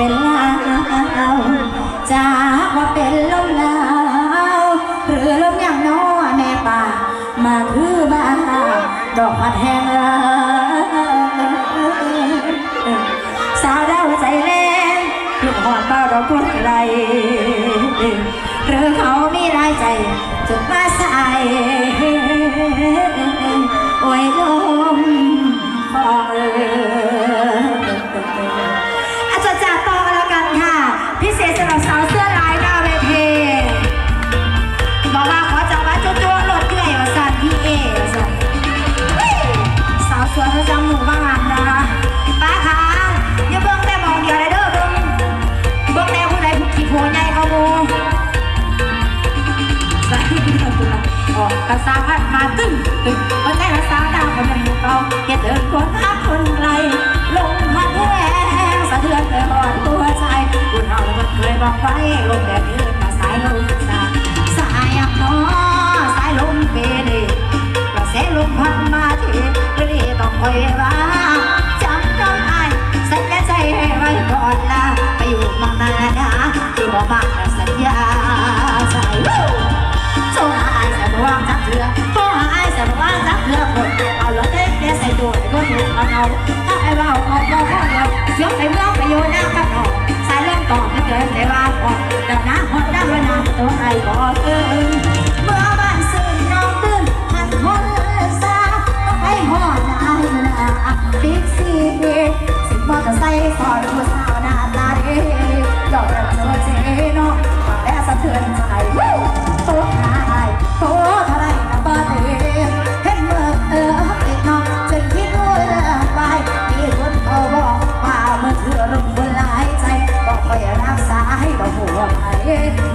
เป็นลาวจะว่าเป็นลมหนาวหรือลมอย่างน้อแน่ป่า มาคือบ้าดอกพัดแห้งลาสาวดาวใจแรงลูกหอดเบาดอกคนไกลหรือเขามีรายใจจุดมาใส่ กระซาพัดมาตึ้งตึ้งคนใจรักษาดาวคนยังเก่าเกิดเดินคนทักคนไกลลงพัดแหงสะเทือนไปหอดตัวใจคุณเอาแล้วมันเคยบอกไว้ลมแดดยืนมาสายลมสาสายอักน้อสายลมเปรีกระแสลมพัดมาที่กรีต้องคอยรา ว่างจักเถื่อโทรหาไอ้แสบว่างจักเถื่อคนเอารถเต้เต้ใส่ตัวไอ้คนรู้เอาเอาถ้าไอ้ว่าเอาเอาเอาเอาเสียงไปเมืองไปโยนหน้าบ้านออกสายเล่นต่อไม่เกินแต่ว่าออกเดี๋ยวนหอดได้เลยนะตัวไอ้ก็เออ มื่